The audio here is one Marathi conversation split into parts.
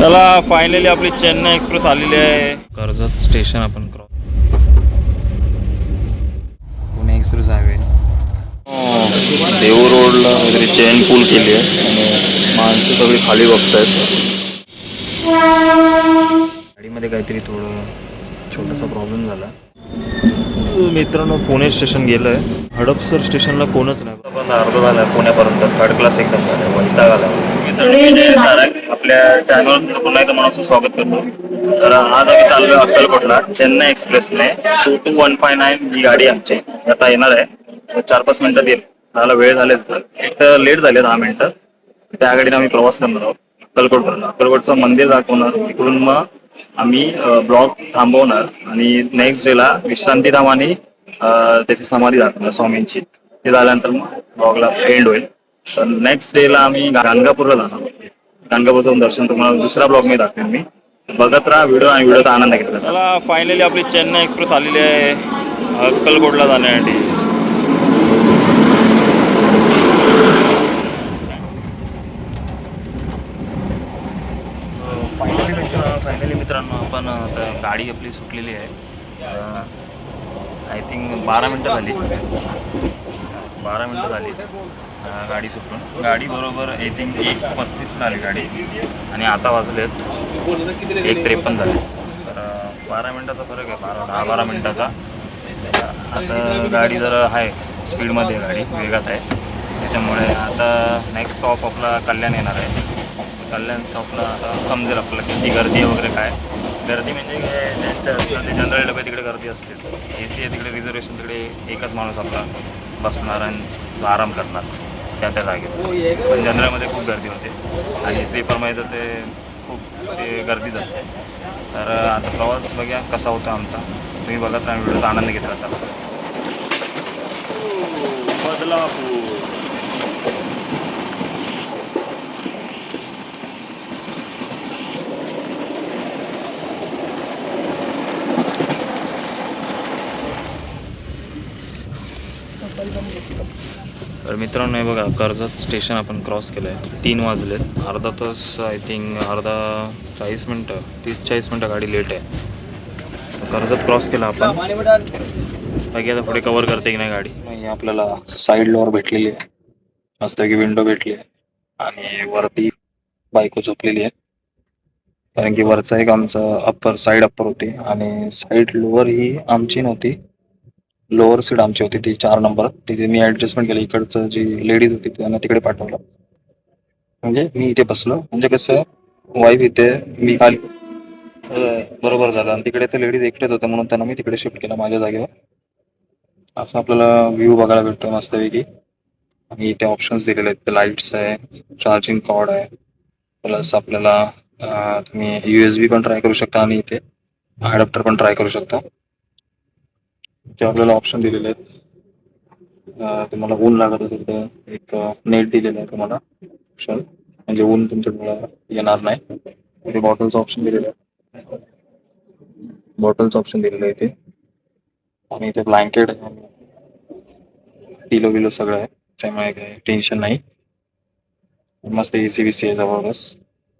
चला फायनली आपली चेन्नई एक्सप्रेस आलेली आहे. कर्जत स्टेशन आपण क्रॉस पुणे एक्सप्रेस हायवे. देऊ रोडला वगैरे चेन पूल केली आहे आणि माणसं सगळी खाली बघतायत. गाडीमध्ये काहीतरी थोडं छोटासा प्रॉब्लेम झाला. मित्रांनो पुणे स्टेशन गेलंय. हडपसर स्टेशनला कोणच नाही. पण अर्धा झालाय पुण्यापर्यंत थर्ड क्लास एकदम झालाय वैताग आला. आपल्या चॅनल पुन्हा एकदा मनापासून स्वागत करतो. तर आज आम्ही चाललो अक्कलकोटला Chennai एक्सप्रेसने. Two two one five nine ही गाडी आमची. आता येणार आहे. चार पाच मिनिटात येईल. मला वेळ झाले एक तर लेट झाले दहा मिनिटं. त्या गाडीने आम्ही प्रवास करणार आहोत अक्कलकोटपर्यंत अक्कलकोटचं मंदिर दाखवणार. इकडून मग आम्ही ब्लॉग थांबवणार. आणि नेक्स्ट डेला विश्रांतीधाम आणि त्याची समाधी दाखवणार स्वामींची. ते झाल्यानंतर मग ब्लॉगला एंड होईल. तर नेक्स्ट डेला आम्ही गाणगापूरला जाणार. आहोत. गाणगापूरचं दर्शन तुम्हाला दुसरा ब्लॉग मी दाखवेन मी. बघत राहा व्हिडिओ आणि व्हिडिओचा आनंद घेतला चला फायनली आपली चेन्नई एक्सप्रेस आलेली आहे. अक्कलकोटला जाण्यासाठी. फायनली मित्र फायनली मित्रांनो आपण आता गाडी आपली सुटलेली आहे. आय थिंक बारा मिनटं झाली. बारा मिनटं झाली. गाडी सुटून. गाडी बरोबर आय थिंक एक पस्तीसला आली गाडी. आणि आता वाजलेत एक त्रेपन्न झाले. तर बारा मिनटाचा फरक आहे बारा दहा बारा मिनटाचा. आता गाडी जरा आहे स्पीडमध्ये गाडी वेगात आहे. त्याच्यामुळे आता नेक्स्ट स्टॉप आपला कल्याण येणार आहे. कल्याण स्टॉपला आता समजेल आपल्याला किती गर्दी आहे वगैरे काय. गर्दी म्हणजे जनरल डबे तिकडे गर्दी असते. ए सी आहे तिकडे रिझर्वेशन तिकडे एकच माणूस आपला बसणार आणि आराम करणार. त्या त्या जागेवर पण जनरलमध्ये खूप गर्दी होते. आणि स्लीपरमध्ये तर ते खूप ते गर्दीच असते. तर आता प्रवास बघा कसा होता आमचा. तुम्ही बघत आम्ही व्हिडिओचा आनंद घेतला चला. बदलापूर तर मित्रांनो हे बघा कर्जत स्टेशन आपण क्रॉस केलं आहे तीन वाजलेत. अर्धा तास आय थिंक अर्धा चाळीस मिनटं तीस चाळीस मिनटं गाडी लेट आहे. कर्जत क्रॉस केला आपण. बाकी आता पुढे कवर करते की नाही गाडी? नाही आपल्याला साईड लोअर भेटलेली आहे. मस्त की विंडो भेटली आहे. आणि वरती बायको झोपलेली आहे. कारण की वरचा एक आमचा अप्पर साईड अप्पर होती. आणि साईड लोअर ही आमची नव्हती. लोअर सीट आमची होती ती चार नंबर तिथे मी ऍडजस्टमेंट केलं इकडचं जी लेडीज होती त्यांना तिकडे पाठवलं. म्हणजे मी इथे बसलो. म्हणजे कसं वाईफ इथे मी खाली. बरोबर झालं. आणि तिकडे ते लेडीज एकटेच होते म्हणून त्यांना मी तिकडे शिफ्ट केलं माझ्या जागेवर. असं आपल्याला व्ह्यू बघायला भेटतो मस्तपैकी. आणि इथे ऑप्शन्स दिलेले आहेत. लाईट्स आहे चार्जिंग कॉर्ड आहे. प्लस आपल्याला तुम्ही यू एस बी पण ट्राय करू शकता आणि इथे अडॅप्टर पण ट्राय करू शकता. ते आपल्याला ऑप्शन दिलेले आहेत. तुम्हाला ऊन लागत असेल तर एक नेट दिलेलं आहे तुम्हाला. ऑप्शन म्हणजे ऊन तुमच्या डोळ्याला येणार नाही. ते बॉटलचं ऑप्शन दिलेलं आहे बॉटलचं ऑप्शन दिलेलं आहे इथे. आणि इथे ब्लँकेट पिलो बिलो सगळं आहे. त्यामुळे काही टेन्शन नाही. मस्त ए सी बी सी आहे जबरदस्त.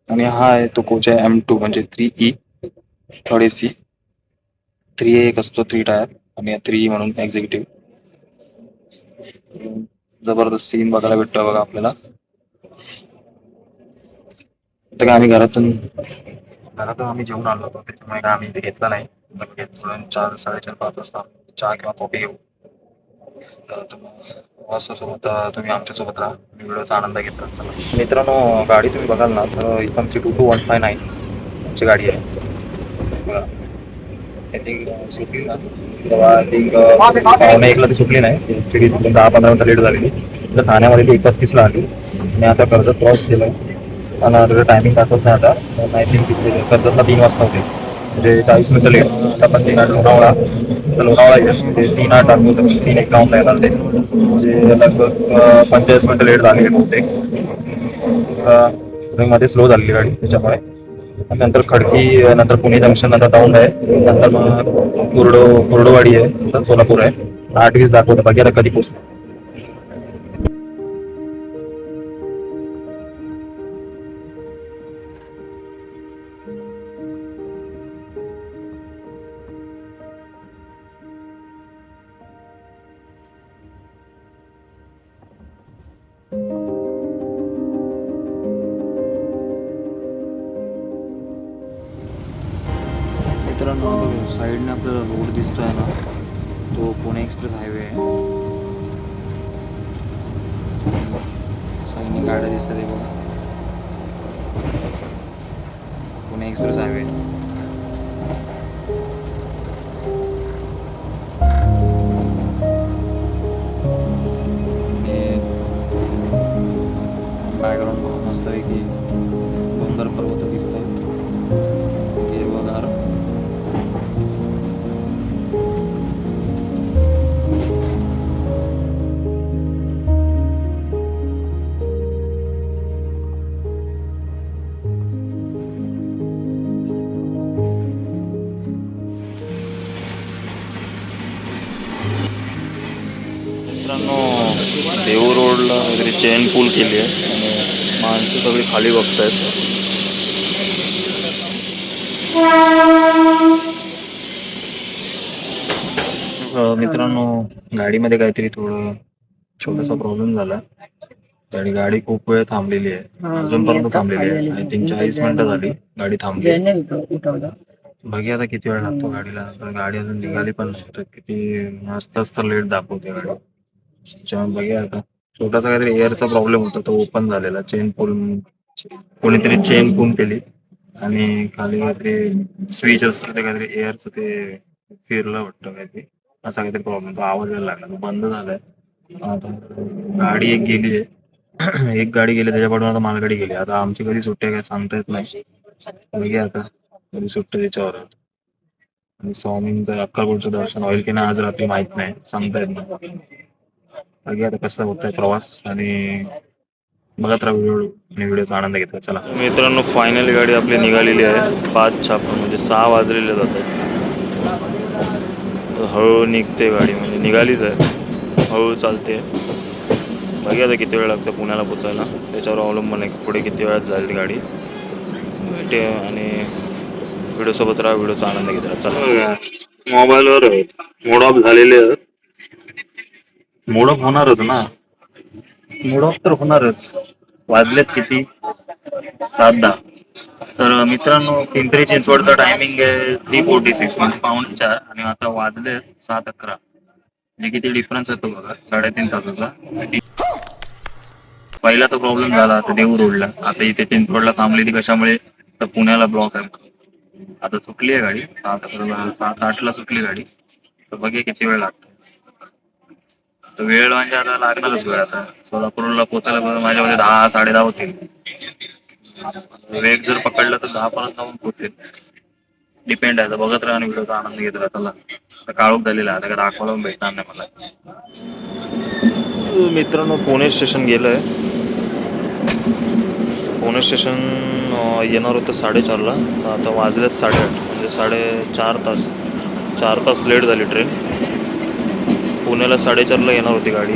आणि हा आहे तो कोच आहे एम टू म्हणजे three E third A C three A एक असतो थ्री टायर. आणि थ्री म्हणून एक्झिक्युटिव्ह जबरदस्त सीन बघायला भेटतो बघा आपल्याला. तर काय आम्ही घरातून घरातून आम्ही जेवण आलो होतो त्याच्यामुळे काय आम्ही इथे घेतला नाही. थोडं चार साडेचार पाच वाजता चहा किंवा कॉफी घेऊ. तर तुम्ही सोबत तुम्ही आमच्यासोबत राहा. व्हिडिओचा आनंद घेतला. चला. मित्रांनो गाडी तुम्ही बघाल ना तर इथं आमची two two one five nine आमची गाडी आहे. बघा. आय पावणे एकला ती सुटली नाही. ॲक्च्युली दहा पंधरा मिनटं लेट झालेली. तर ठाण्यामध्ये ती एक पस्तीसला आली आणि आता कर्जत क्रॉस केलं. आणि आता टायमिंग दाखवत नाही आता. आय थिंक तिथे कर्जतला तीन वाजता होते. म्हणजे चाळीस मिनटं लेट आता पण तीन आठ लोणावळा. तर लोणावळा येईल ते तीन आठ दाखवतं तीन एक राऊंड येणार ते. म्हणजे लगभग पंचेचाळीस मिनटं लेट झालेली बहुतेक. मध्ये स्लो झालेली गाडी त्याच्यामुळे. नंतर खडकी नंतर पुणे जंक्शन नंतर दौंड आहे. नंतर मग कुर्डो कुर्डोवाडी आहे नंतर सोलापूर आहे. आठ वीस दाखवतं बाकी आता कधी पोचतो मित्रांनो साईडने आपल्याला रोड दिसतोय ना तो पुणे एक्सप्रेस हायवे आहे. साईडने गाड्या दिसतात हे बघा. Pune express highway. बॅकग्राऊंड बघून मस्तपैकी डोंगर पर्वत दिसत आहे देऊ रोडला वगैरे चेन पूल केली आहे. आणि माणसं सगळी खाली बघतायत. अं, मित्रांनो गाडीमध्ये काहीतरी थोडं छोटासा प्रॉब्लेम झाला. आणि गाडी खूप वेळ थांबलेली आहे. अजूनपर्यंत थांबलेली आहे. आय थिंक चाळीस मिनिटं झाली गाडी थांबली. बघूया आता किती वेळ लागतो गाडीला. गाडी अजून निघाली पण किती मस्तच तर लेट दाखवते गाडी. त्याच्यामुळे बघूया आता. छोटासा काहीतरी एअरचा प्रॉब्लेम होता तो ओपन झालेला. चेन पुल कोणीतरी चेन पूल केली. आणि खाली काहीतरी स्विच असतं ते काहीतरी एअरचं ते फिरलं वाटतं काहीतरी. असा काहीतरी प्रॉब्लेम तो आवाज यायला लागला. तो बंद झालाय. आता गाडी एक गेली आहे. एक गाडी गेली त्याच्यापाठून आता मालगाडी गेली. आता आमची कधी सुट्टी आहे काय सांगता येत नाही. बघूया आता. कधी सुट्टी त्याच्यावर आहे. आणि स्वामींचं अक्कलकोटचं दर्शन होईल की नाही आज रात्री माहीत नाही. सांगता येत नाही. बघूया आता कसा होतोय प्रवास आणि बघत राहा व्हिडिओ आणि व्हिडिओचा आनंद घेतला. चला. मित्रांनो फायनली गाडी आपली निघालेली आहे. पाच छापन म्हणजे सहा वाजलेले जातात हळू निघते गाडी. म्हणजे निघालीच आहे. हळू चालते. बघूया आता किती वेळ लागतो पुण्याला पोचायला. त्याच्यावर अवलंबून आहे की पुढे किती वेळात जाईल ती गाडी. भेटे आणि व्हिडिओ सोबत राहा. व्हिडिओचा आनंद घेत राहा चला मोबाईलवर मोड ऑफ झालेले मोड मोडक होणारच ना. मोडक तर होणारच. वाजलेत किती? सात दहा. तर मित्रांनो पिंपरी चिंचवडचा टायमिंग आहे थ्री फोर्टी सिक्स म्हणजे पाऊण चार आणि आता वाजले सात अकरा. म्हणजे किती डिफरन्स येतो बघा. साडेतीन तासाचा. पहिला तो प्रॉब्लेम झाला आता देऊ रोडला. आता इथे चिंचवडला थांबली ती कशामुळे? तर पुण्याला ब्लॉक आहे. आता सुटली आहे गाडी. सात अकरा सात आठला सुटली गाडी. तर बघे किती वेळ लागतो. तर वेळ म्हणजे आता लागणारच वेळ. आता सोलापूरला पोचायला माझ्या माझ्यामध्ये दहा साडे दहा होतील. वेग जर पकडला तर दहा पर्यंत जाऊन पोचेल डिपेंड आहे. तर बघत राहा आणि व्हिडिओचा आनंद घेत राहा. त्याला आता काळोख झालेला आहे. आता काय दाखवायला पण भेटणार नाही मला. मित्रांनो पुणे स्टेशन गेलंय. पुणे स्टेशन येणार होतं साडेचारला. आता वाजलेच साडेआठ. म्हणजे साडेचार तास. चार तास लेट झाली ट्रेन पुण्याला साडेचारला येणार होती गाडी.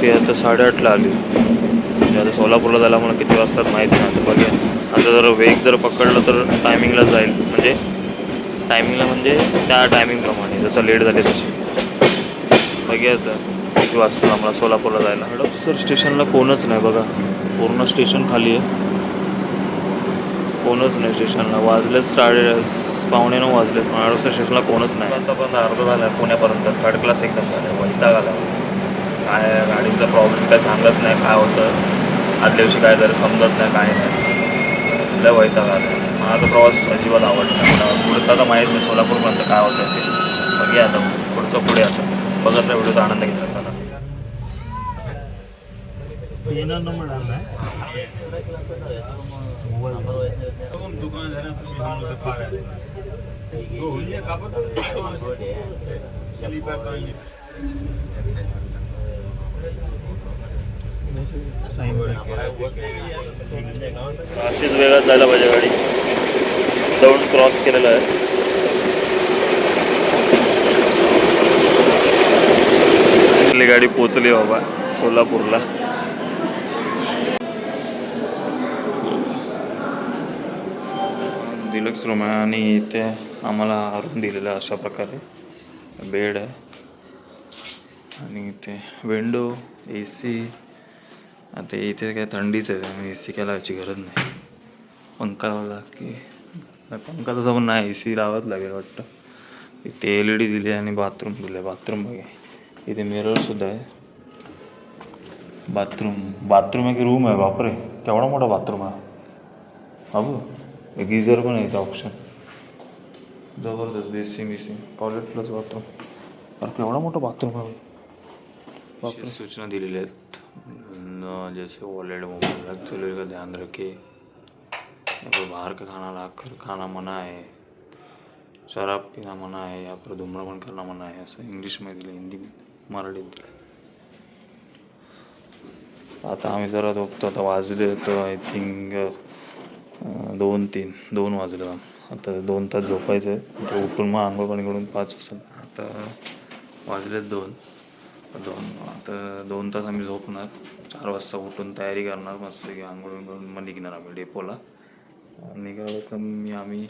ती आता साडेआठला आली. म्हणजे आता सोलापूरला जायला मला किती वाजतात माहिती नाही. आता आता जर वेग जर पकडलं तर टायमिंगला जाईल. म्हणजे टायमिंगला म्हणजे त्या टायमिंगप्रमाणे जसं लेट झाले तसे बघूया आता किती वाजता आम्हाला सोलापूरला जायला. हडपसर स्टेशनला कोणच नाही बघा. पूर्ण स्टेशन खाली आहे. कोणच नाही स्टेशनला. वाजलेच साडे पावणे नऊ वाजले. पण हडपसर स्टेशनला कोणच नाही. आतापर्यंत अर्धा झाला आहे पुण्यापर्यंत. थर्ड क्लास एकदम झाला. वैताग आला काय गाडीचा प्रॉब्लेम काय सांगत नाही काय होतं? आदल्या दिवशी काय झालं समजत नाही काय नाही. लय वैताग आला मला तो प्रवास अजिबात आवडला मला पुढचं आता माहीत नाही सोलापूरपर्यंत काय होतं ते. बघूया आता. पुढचं पुढे आता. बघत नाही व्हिडिओचा आनंद घेतला. चला. अशीच वेगात जायला पाहिजे गाडी. दौंड क्रॉस केलेला आहे. आपली गाडी पोचली बाबा सोलापूरला. डिलक्स रूम आहे आणि इथे आम्हाला रूम दिलेला अशा प्रकारे. बेड आहे. आणि इथे विंडो ए सी आता इथे काय थंडीच आहे त्यामुळे ए सी काय लावायची गरज नाही. पंखा लावला की पंखा तसा पण नाही ए सी लावाच लागेल वाटतं. इथे एल ई डी दिली आणि बाथरूम दिलं आहे बाथरूम बघा. इथे मिररसुद्धा आहे. बाथरूम बाथरूम आहे की रूम आहे बापरे. केवढा मोठा बाथरूम आहे. बाबू. गिझर पण आहे इथे ऑप्शन जबरदस्त बेसिंग बिसिंग टॉयलेट प्लस बाथरूम अरे केवढा मोठा बाथरूम आहे. सूचना दिलेल्या आहेत. न जैसे वॉलेट मोबाइल रख का ध्यान रखे. बाहर का खाना कर खाना मना है शराब पीना मना है या पर धूम्रपान करना मना है असं इंग्लिशमध्ये दिलं हिंदी मराठीत दिलं आता आम्ही जरा झोपतो आता वाजले तर आय थिंक दोन तीन दोन वाजले. आता दोन तास झोपायचं आहे आता उठून मग आंघोळ पाणी करून पाच वाजता आता वाजले दोन. दोन आता दोन तास आम्ही झोपणार. चार वाजता उठून तयारी करणार. मस्त की आंघोळ करून मग निघणार आम्ही डेपोला निघालो तर मी आम्ही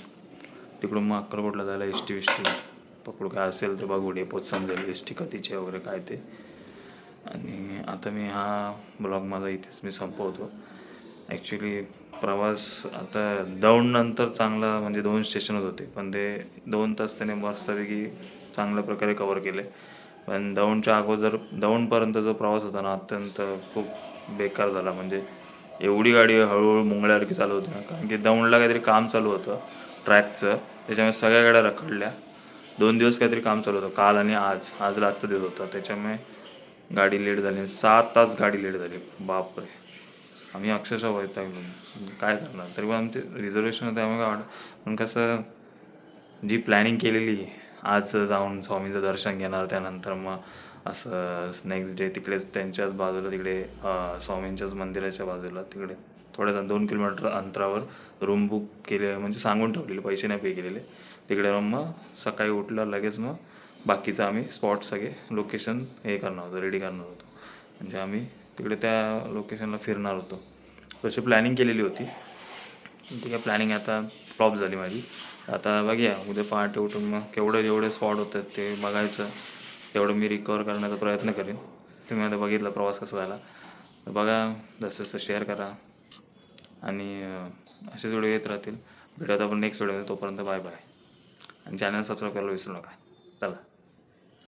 तिकडून मग अक्कलकोटला जायला एस टी विष्टी पकडू काय असेल तर बघू. डेपोत समजेल एस टी कधीचे वगैरे काय ते. आणि आता मी हा ब्लॉग माझा इथेच मी संपवतो. ॲक्च्युली प्रवास आता दौंडनंतर चांगला म्हणजे दोन स्टेशनच होते. पण ते दोन तास त्याने मस्तपैकी चांगल्या प्रकारे कवर केले. पण दौंडच्या अगोदर दौंडपर्यंत जो प्रवास होता ना अत्यंत खूप बेकार झाला. म्हणजे एवढी गाडी हळूहळू मुंगळ्यासारखी चालू होती ना. कारण की दौंडला काहीतरी काम चालू होतं ट्रॅकचं. त्याच्यामुळे सगळ्या गाड्या रखडल्या. दोन दिवस काहीतरी काम चालू होतं. काल आणि आज. आज रातचा दिवस होता. त्याच्यामुळे गाडी लेट झाली सात तास गाडी लेट झाली. बापरे. आम्ही अक्षरशः वैतागलो. काय करणार? तरी पण आमचे रिझर्वेशन होते. आम्ही काय पण कसं जी प्लॅनिंग केलेली आज जाऊन स्वामीचं दर्शन घेणार त्यानंतर मग असं नेक्स्ट डे तिकडेच त्यांच्याच बाजूला तिकडे स्वामींच्याच मंदिराच्या बाजूला तिकडे थोड्या दोन किलोमीटर अंतरावर रूम बुक केले म्हणजे सांगून ठेवलेले पैसे नाही पे केलेले. तिकडे रूम मग सकाळी उठलं लगेच मग बाकीचं आम्ही स्पॉट सगळे लोकेशन हे करणार होतो रेडी करणार होतो. म्हणजे आम्ही तिकडे त्या लोकेशनला फिरणार होतो. तशी प्लॅनिंग केलेली होती. ती काय प्लॅनिंग आता फ्लॉप झाली माझी. आता बघूया उद्या पहाटे उठून मग केवढे जेवढे स्पॉट होतात ते बघायचं. तेवढं मी रिकवर करण्याचा प्रयत्न करेन. तुम्ही आता बघितला प्रवास कसा झाला. तर बघा जसं जसं शेअर करा. आणि असेच व्हिडिओ येत राहतील. भेटत आपण नेक्स्ट व्हिडिओ तोपर्यंत बाय बाय आणि चॅनल सबस्क्राईब करायला विसरू नका. चला.